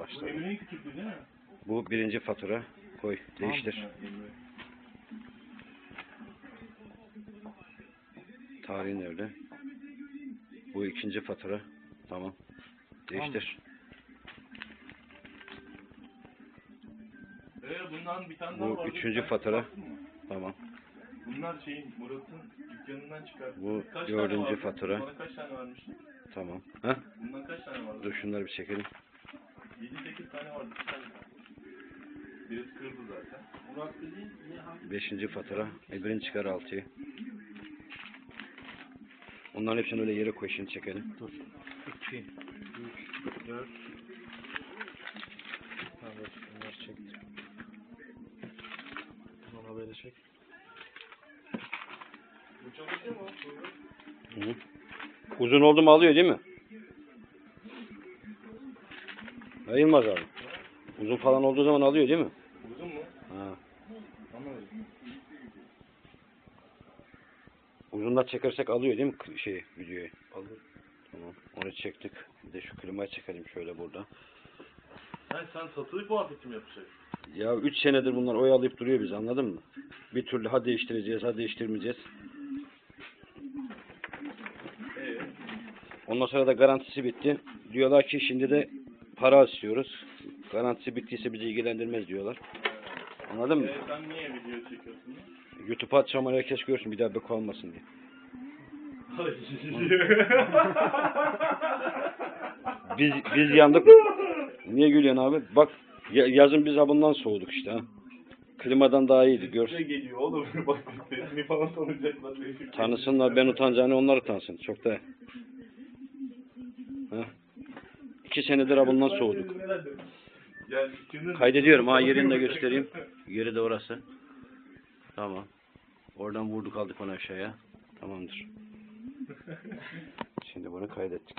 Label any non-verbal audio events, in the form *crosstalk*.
Başladı. Bu birinci fatura. Koy değiştir. Tarihin evli. Bu ikinci fatura. Tamam. Değiştir. Ee, bundan bir tane Bu üçüncü fatura. Tamam. Bunlar şeyin Murat'ın dükkanından çıkar. Bu Kaç dördüncü fatura. Bana kaç tane varmıştı? Tamam. Ha? Bundan kaç tane vardı? Dur şunları bir çekelim. 7-8 tane vardı. Bir tane. Birisi kırdı zaten. Murat dediğin ne hangi? Beşinci fatura. Birini çıkar altıyı. Onların hepsini öyle yere koy şimdi çekelim. Dur. 2, 3, 4. Evet, bunları çektim. Bana böyle çek. Bu çalışıyor mu? Hı. Uzun oldu mu alıyor değil mi? Yayılmaz abi. Uzun falan olduğu zaman alıyor değil mi? Uzun mu? Ha. Anlamadım. Uzunla çekersek alıyor değil mi k- şeyi, videoyu? Alır. Tamam. Onu çektik. Bir de şu klimayı çekelim şöyle burada. Ha, sen satılık muhabbeti mi yapacaksın? Ya 3 senedir bunlar oyalayıp duruyor biz anladın mı? Bir türlü ha değiştireceğiz ha değiştirmeyeceğiz. Ee, Ondan sonra da garantisi bitti. Diyorlar ki şimdi de para istiyoruz. Garantisi bittiyse bizi ilgilendirmez diyorlar. Anladın mı? e, sen niye video çekiyorsun? YouTube'a atacağım herkes görsün bir daha bek olmasın diye. Biz biz yandık. Niye gülüyorsun abi? Bak ya- yazın biz ha bundan soğuduk işte ha. Klimadan daha iyiydi gör. Ne geliyor oğlum? *laughs* Bak sesini falan tanıyacaklar. Tanısınlar ben utanacağını onlar utansın. Çok da. Ha. İki senedir ha bundan soğuduk. Kaydediyorum ha yerini de göstereyim. Yeri de orası. Tamam. Oradan vurduk aldık onu aşağıya. Tamamdır. Şimdi bunu kaydettik.